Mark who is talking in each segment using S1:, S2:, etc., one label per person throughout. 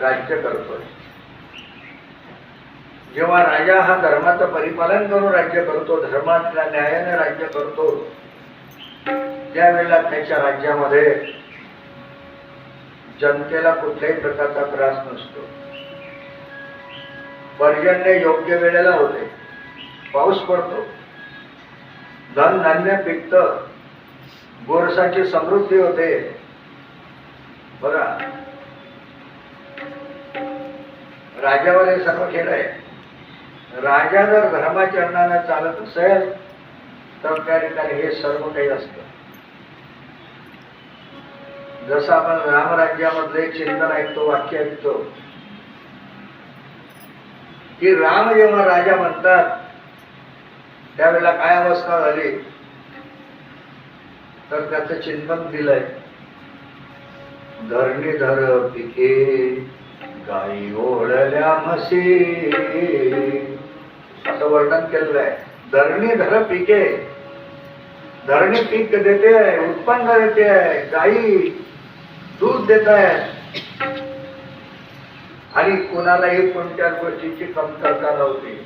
S1: राज्य करतोय. जेव्हा राजा हा धर्माचं परिपालन करून राज्य करतो धर्मातल्या न्यायाने राज्य करतो त्यावेळेला त्याच्या राज्यामध्ये जनतेला कुठल्याही प्रकारचा त्रास नसतो. पर्जन्य योग्य वेळेला होते. पाऊस पडतो. धन धान्य पिकत. गोरसाची समृद्धी होते. बघा राजावर हे सर्व खेळ आहे. राजा जर धर्माच्या अन्नानं चालत असेल तर त्या ठिकाणी हे सर्व काही असतं. जसं आपण रामराज्यामधलं एक चिंतन ऐकतो वाक्य ऐकतो की राम जेव्हा राजा म्हणतात त्यावेळेला काय अवस्था झाली? तर त्याचं चिंतन दिलंय. धरणी धर पिके. गाई ओढल्या म्हशी असं वर्णन केलेलं आहे धरणी धर पिके. धरणी पीक देते आहे उत्पन्न देते आहे गाई दूध देत आहे आणि कोणालाही कोणत्या गोष्टीची कमतरता नव्हती.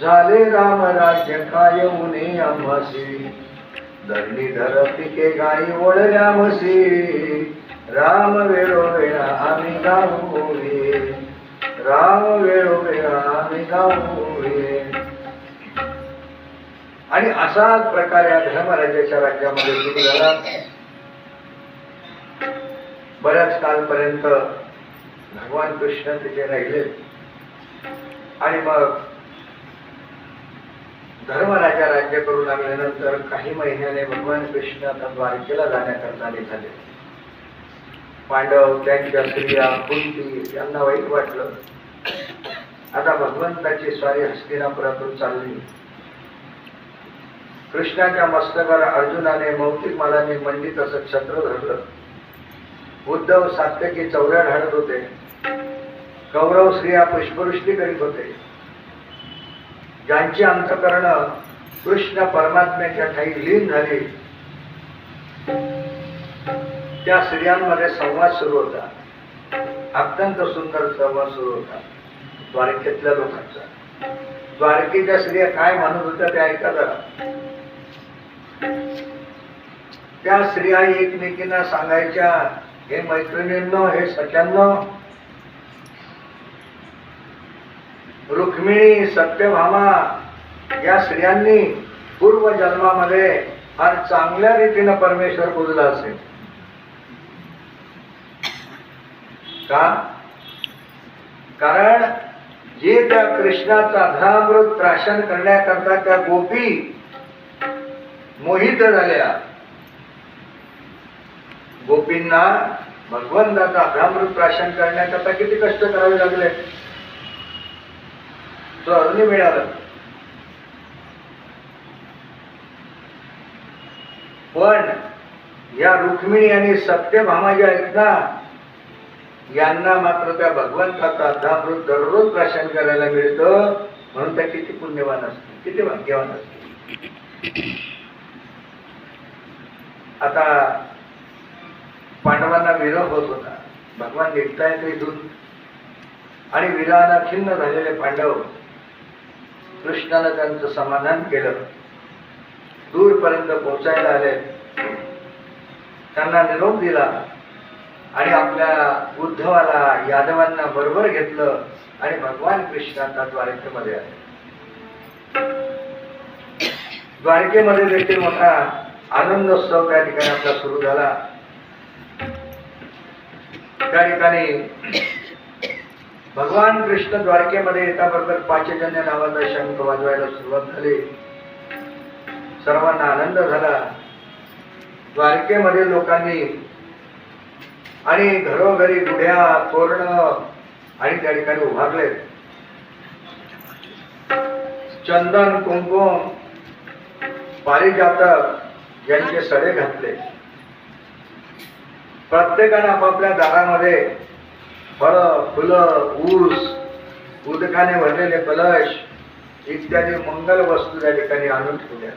S1: झाले राम राज्य काय उणे आम्हासी धरणी धर पिके गाई ओढल्या म्हशी राम वेळोवेळा आम्ही गाऊ राम वेळोवेळा आम्ही गाऊ आणि असाच प्रकार या धर्मराज्याच्या राज्यामध्ये सुरू झाला बऱ्याच कालपर्यंत भगवान कृष्ण तिथे राहिले. आणि मग धर्मराजा राज्य करू लागल्यानंतर काही महिन्याने भगवान कृष्ण आता द्वारकेला जाण्याकरता निघाले. पांडव त्यांच्या स्त्रिया कुंती यांना वाईट वाटलं. आता भगवंताची स्वारी हस्तिनापुरातून चालली. कृष्णाच्या मस्तकावर अर्जुनाने मौतिक मालाने मंडित असं छत्र धरलं. उद्धव सात्यकी चौऱ्या ढाळत होते. कौरव स्त्रिया पुष्पवृष्टी करीत होते. ज्यांची अंतकरण कृष्ण परमात्म्याच्या ठाई लीन झाली. त्या स्त्रियांमध्ये संवाद सुरू होता. अत्यंत सुंदर संवाद सुरू होता. द्वारकेतल्या लोकांचा. द्वारकेच्या स्त्रिया काय म्हणत होत्या ते ऐका जरा. त्या स्त्रिया एकमेकींना सांगायच्या हे मैत्रिणींनो हे सख्यांनो रुक्मिणी सत्यभामा या स्त्रियांनी पूर्व जन्मामध्ये फार चांगल्या रीतीनं परमेश्वर पूजला असेल. का? कारण जे त्या कृष्णाचा धनामृत प्राशन करण्याकरता त्या गोपी मोहित झाल्या. गोपींना भगवंताचा धनामृत प्राशन करण्याकरता किती कष्ट करावे लागले. तो अजूनही मिळालं. पण या रुक्मिणी आणि सत्यभामा ज्या आहेत ना यांना मात्र त्या भगवंताचा अध्यामृत दररोज प्राशन करायला मिळतं. म्हणून त्या किती पुण्यवान असतील किती भाग्यवान असतील. आता पांडवांना विरह होत होता. भगवान निघतायत इथून. आणि विराना खिन्न झालेले पांडव कृष्णानं त्यांचं समाधान केलं. दूरपर्यंत पोहोचायला आले त्यांना निरोप दिला. आणि आपल्या उद्धवाला यादवांना बरोबर घेतलं आणि भगवान कृष्णाचा द्वारकेमध्ये आले. द्वारकेमध्ये देखील मोठा आनंदोत्सव त्या ठिकाणी आपला सुरू झाला. त्या ठिकाणी भगवान कृष्ण द्वारकेमध्ये येताबरोबर पाचजन्य नावाचा शंख वाजवायला सुरुवात झाली. सर्वांना आनंद झाला. द्वारकेमध्ये लोकांनी आणि घरोघरी गुढ्या तोरण आणि त्या ठिकाणी उभारले. चंदन कुंकुम पारिजातक यांचे सडे घातले. प्रत्येकाने आपापल्या दारामध्ये फळ फुलं ऊस उदकाने भरलेले कलश इत्यादी मंगल वस्तू त्या ठिकाणी आणून ठेवल्या.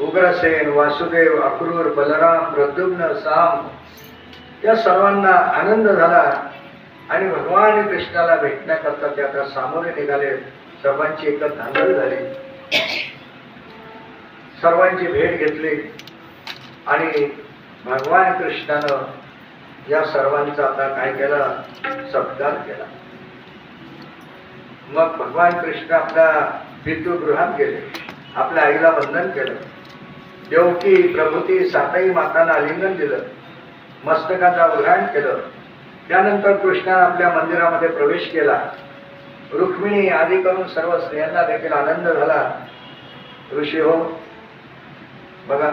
S1: उग्रसेन वासुदेव अक्रूर बलराम प्रद्युम्न साम या सर्वांना आनंद झाला आणि भगवान कृष्णाला भेटण्याकरता ते आता सामोरे निघाले. सर्वांची एकत्र धांदळ झाली. सर्वांची भेट घेतली आणि भगवान कृष्णानं या सर्वांचा आता काय केला? सत्कार केला. मग भगवान कृष्ण आपल्या पितृगृहात गेले. आपल्या आईला वंदन केलं. देवकी प्रभूती सातही मातांना आलिंगन दिलं. मस्तकाचा उघाण केलं. त्यानंतर कृष्णाने आपल्या मंदिरामध्ये प्रवेश केला. रुक्मिणी आदी करून सर्व स्त्रियांना देखील आनंद झाला. ऋषी हो बघा.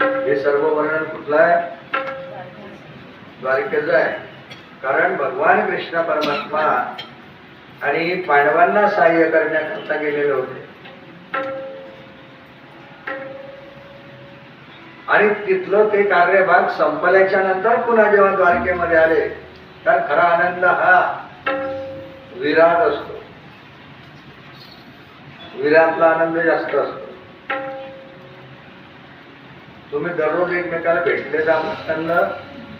S1: हे सर्व वर्णन कुठलं आहे? द्वारकेचं आहे. कारण भगवान कृष्ण परमात्मा आणि पांडवांना सहाय्य करण्याकरता गेलेले होते. आणि तिथलं ते कार्यभाग संपल्याच्या नंतर पुन्हा जेव्हा द्वारकेमध्ये आले तर खरा आनंद हा विराट असतो. विराटला आनंद जास्त असतो. तुम्ही दररोज एकमेकाला भेटले तर त्यांना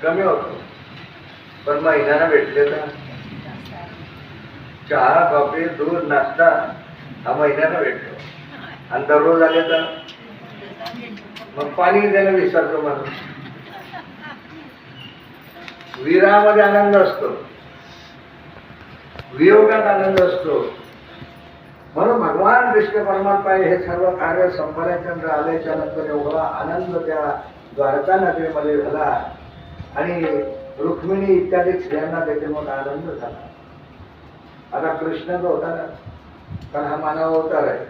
S1: कमी होतो. पण महिन्यानं भेटले तर? चहा कॉफी दूध नाश्ता हा महिन्यानं भेटतो. आणि दररोज आले तर? मग पाणी द्यायला विसरतो म्हणून विरामध्ये आनंद असतो. वियोगात आनंद असतो. म्हणून भगवान कृष्ण परमात्मा हे सर्व कार्य संपल्याचंद्र आल्याच्यानंतर एवढा आनंद त्या द्वारका नगरीमध्ये झाला. आणि रुक्मिणी इत्यादी स्त्रियांना देखील मोठा आनंद झाला. आता कृष्ण जो होता ना कारण हा मानव अवतार आहे.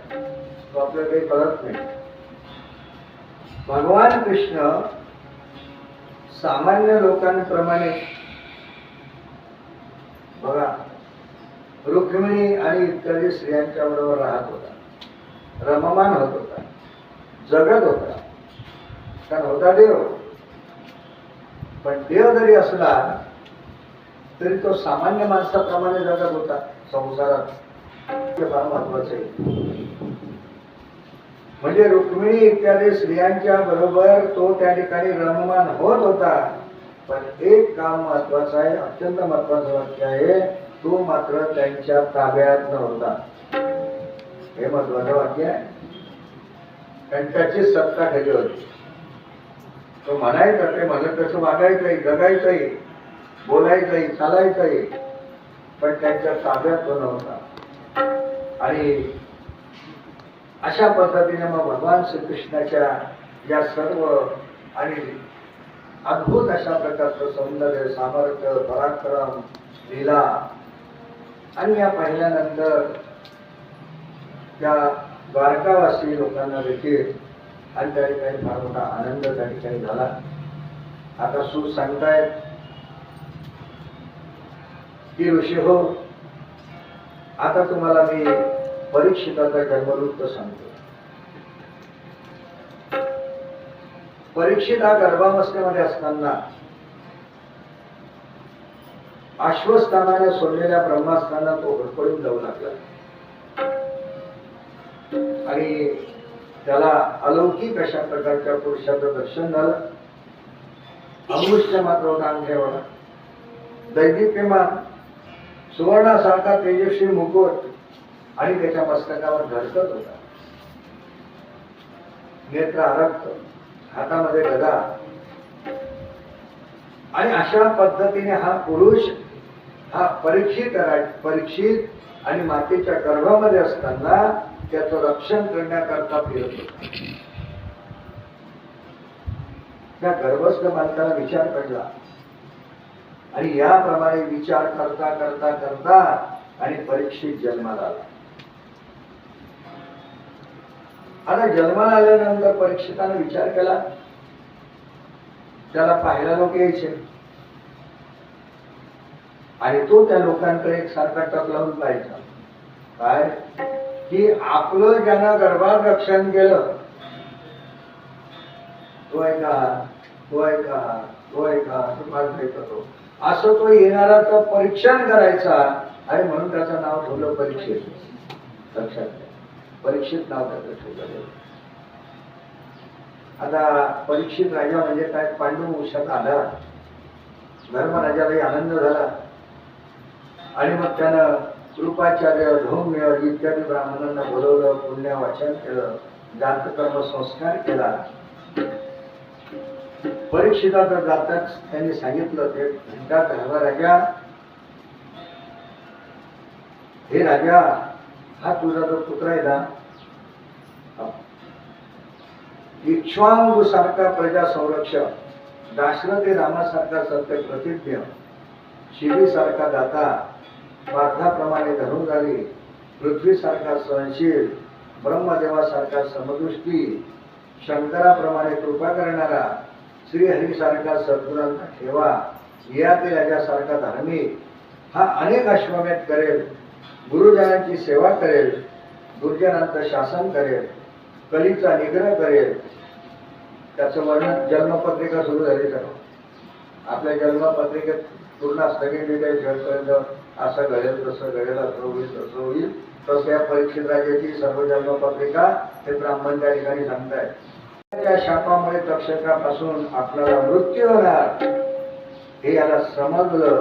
S1: तो आपल्याला काही कळत नाही. भगवान कृष्ण सामान्य लोकांप्रमाणे बघा रुक्मिणी आणि इत्यादी स्त्रियांच्या बरोबर राहत होता. रममान होत होता. जगत होता. कारण होता देव. पण देव जरी असला तरी तो सामान्य माणसाप्रमाणे जगत होता. संसारात. हे फार महत्वाचं आहे. म्हणजे रुक्मिणी इत्यादी स्त्रियांच्या बरोबर तो त्या ठिकाणी रममान होत होता. पण एक काम महत्वाचं आहे अत्यंत महत्वाचं वाक्य आहे तो मात्र त्यांच्या ताब्यात नव्हता. हे महत्वाचं वाक्य आहे. कारण त्याची सत्ता खाली होती. तो म्हणायचा ते म्हणत तसं वागायचंही जगायचंही बोलायचंही चालायचंही पण त्यांच्या ताब्यात तो नव्हता. आणि अशा पद्धतीने मग भगवान श्रीकृष्णाच्या या सर्व आणि अद्भुत अशा प्रकारचं सौंदर्य सामर्थ्य पराक्रम लीला आणि या पाहिल्यानंतर त्या द्वारकावासी लोकांना देखील आणि त्या ठिकाणी फार मोठा आनंद त्या ठिकाणी झाला. आता सूर सांगतायत की ऋषी हो आता तुम्हाला मी परीक्षिताचा जन्मवृत्त सांगतो. परीक्षित हा गर्भावस्थेमध्ये असताना आश्वस्थानाने सोडलेल्या ब्रह्मास्थाना तो घडपडून जाऊ लागला. आणि त्याला अलौकिक अशा प्रकारच्या पुरुषाचं दर्शन झालं. अमृष्य मात्र नाम ठेवला दैदिप्यमान सुवर्णासारखा तेजस्वी मुकुट आणि त्याच्या मस्तकावर झळकत होता. नेत्र आरक्त हातामध्ये गदा. आणि अशा पद्धतीने हा पुरुष हा परीक्षित परीक्षित आणि मातेच्या गर्भामध्ये असताना त्याचं रक्षण करण्याकरता फिरत होता. त्या गर्भस्थ माणसाला विचार पडला. आणि याप्रमाणे विचार करता करता करता आणि परीक्षित जन्माला आला. आता जन्माला आल्यानंतर परीक्षितानं विचार केला. त्याला पाहायला लोक यायचे. आणि तो त्या लोकांकडे एक सारखा टक लावून पाहायचा. काय? की आपलं ज्यांना गर्भात रक्षण केलं तो ऐका का तो ऐका का तो ऐका का असं पाहता तो असं तो येणाराचं परीक्षण करायचा आणि म्हणून त्याचं नाव ठेवलं परीक्षेत. लक्षात घ्या परीक्षित नाव त्याचं ठेवलं आता परीक्षित राजा म्हणजे काय? पांडू वंशात आला. धर्मराजालाही आनंद झाला. आणि मग त्यानं कृपाचार्य धौम्य इत्यादी ब्राह्मणांना बोलवलं पुण्य वाचन केलं जातकर्म संस्कार केला. परीक्षिताचं जाताच त्यांनी सांगितलं ते म्हणतात राजा हे राजा हा तुझा जो पुत्र आहे ना इक्ष्वांगू सारखा प्रजा संरक्षक दाशरथे रामासारखा सत्य प्रतिज्ञ शिवीसारखा दाता पार्थाप्रमाणे धनुधारी पृथ्वीसारखा सहनशील ब्रह्मदेवासारखा समदृष्टी शंकराप्रमाणे कृपा करणारा श्रीहरीसारखा सद्गुणांचा ठेवा यातील याच्यासारखा धार्मिक हा अनेक अश्वमेध करेल. गुरुजनांची सेवा करेल दुर्जनांचं शासन करेल कलीचा निग्रह करेल. त्याचं वर्णन जन्मपत्रिका सुरू झाली तर. आपल्या जन्मपत्रिकेत पूर्ण सगळे डिटेल असं घडेल तसं घडेल असं होईल तसं होईल. तसं या परीक्षित राजाची सर्व जन्मपत्रिका हे ब्राह्मण त्या ठिकाणी सांगतायत. त्या शापामुळे तक्षकापासून आपल्याला मृत्यू होणार. हे याला समजलं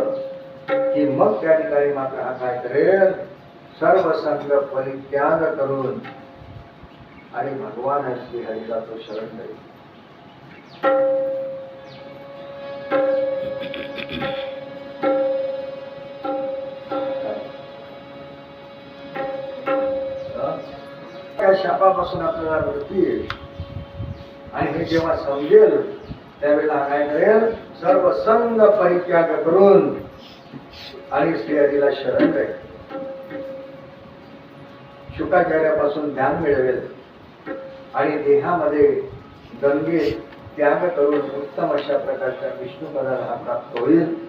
S1: की मग त्या ठिकाणी मात्र हा काय करेल? सर्व संघ परित्याग करून आणि भगवान श्री हरीला तो शरण जाईल शापापासून आपल्याला वृत्ती येईल. आणि हे जेव्हा समजेल त्यावेळेला काय करेल? सर्व संघ परित्याग करून आणि श्रीहरीला शरण जाईल शुकाचार्यापासून ज्ञान मिळवेल. आणि देहामध्ये गंगे त्याग करून उत्तम अशा प्रकारच्या विष्णुपदाला हा प्राप्त होईल.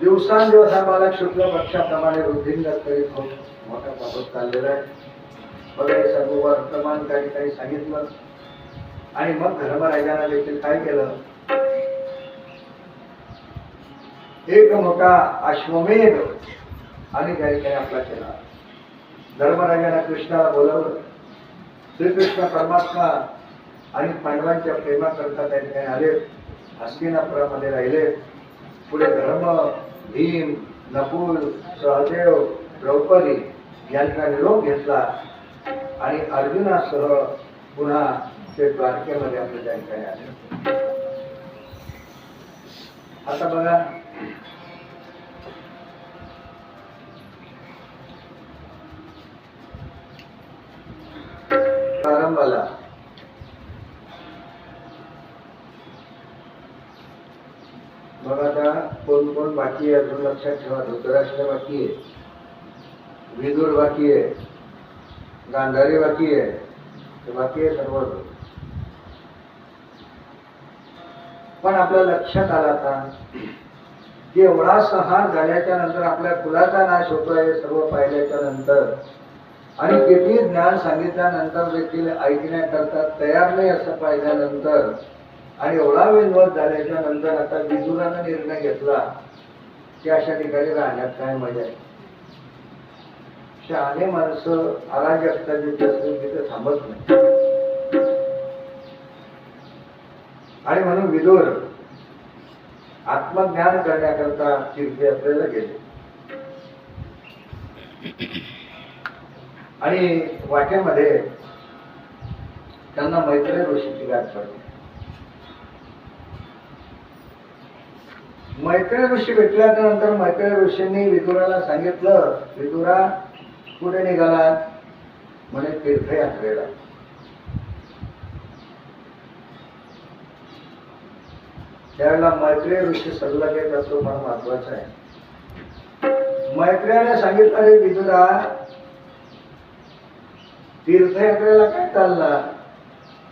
S1: दिवसांदिवस हा बालक शुक्ल पक्षाप्रमाणे वृद्धिंगत करीत होत मोठा होत चाललेला आहे. बघा हे सर्व वर्तमान त्या ठिकाणी सांगितलं. आणि मग धर्मराजानं देखील काय केलं? एक मोठा अश्वमेध आणि त्या काही आपला केला. धर्मराजाने कृष्णाला बोलवलं. श्रीकृष्ण परमात्मा आणि पांडवांच्या प्रेमाकरता त्या ठिकाणी आले. हस्तिनापुरामध्ये राहिले. पुढे धर्म भीम नकुल सहदेव द्रौपदी यांचा निरोप घेतला. आणि अर्जुनासह पुन्हा ते द्वारकेमध्ये आपल्या त्या ठिकाणी आले. आता बघा प्रारंभाला मग आता कोण कोण बाकी आहे अजून लक्षात ठेवा. धृतराष्ट्र बाकी आहे. विदुर बाकी आहे. गांधारी बाकी आहे. ते बाकी आहे सर्व पण आपल्या लक्षात आला आता की एवढा संहार झाल्याच्यानंतर आपल्या कुलाचा नाश होतोय सर्व पाहिल्याच्या नंतर आणि किती ज्ञान सांगितल्यानंतर देखील ऐकण्याकरता तयार नाही असं पाहिल्यानंतर आणि एवढा विनवत झाल्याच्यानंतर आता विदुरानं निर्णय घेतला की अशा ठिकाणी राहण्यात काय मजा आहे. शहाणे माणसं अराजकता जिथे असेल तिथे थांबत नाही. आणि म्हणून विदुर आत्मज्ञान करण्याकरता तीर्थयात्रेला गेले. आणि वाट्यामध्ये त्यांना मैत्रेय ऋषीची गाठ पडली मैत्रेय ऋषी भेटल्यानंतर नंतर ऋषींनी विदुराला सांगितलं विदुरा कुठे निघाला? म्हणे तीर्थयात्रेला. त्यावेळेला मैत्रेय ऋषी सल्ला घेत असतो फार महत्त्वाचा आहे. मैत्र्याने सांगितलं रे विदुरा तीर्थयात्रेला काय चालला?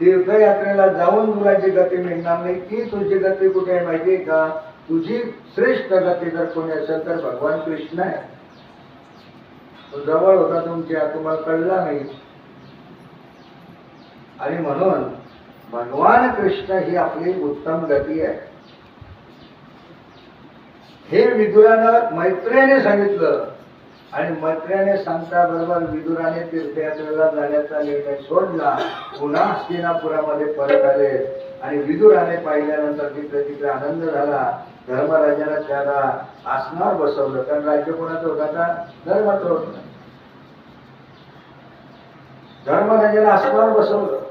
S1: तीर्थयात्रेला जाऊन तुला जी गती मिळणार नाही. ती तुझी गती कुठे आहे माहितीये का? तुझी श्रेष्ठ गती जर कोणी असेल तर भगवान कृष्ण आहे. तो जवळ होता तुमच्या तुम्हाला कळला नाही. आणि म्हणून भगवान कृष्ण ही आपली उत्तम गती आहे. हे विदुरानं मैत्रीने सांगितलं. आणि मैत्र्याने सांगता बरोबर विदुराने तीर्थयात्रेला जाण्याचा निर्णय सोडला. पुन्हा हस्तिनापुरामध्ये परत आले आणि विदुराने पाहिल्यानंतर तिथे तिथे आनंद झाला. धर्मराजाला त्याला आसनावर बसवलं. कारण राज्य कोणाचं होतं आता? धर्माचं होतं. धर्मराजाला आसनावर बसवलं.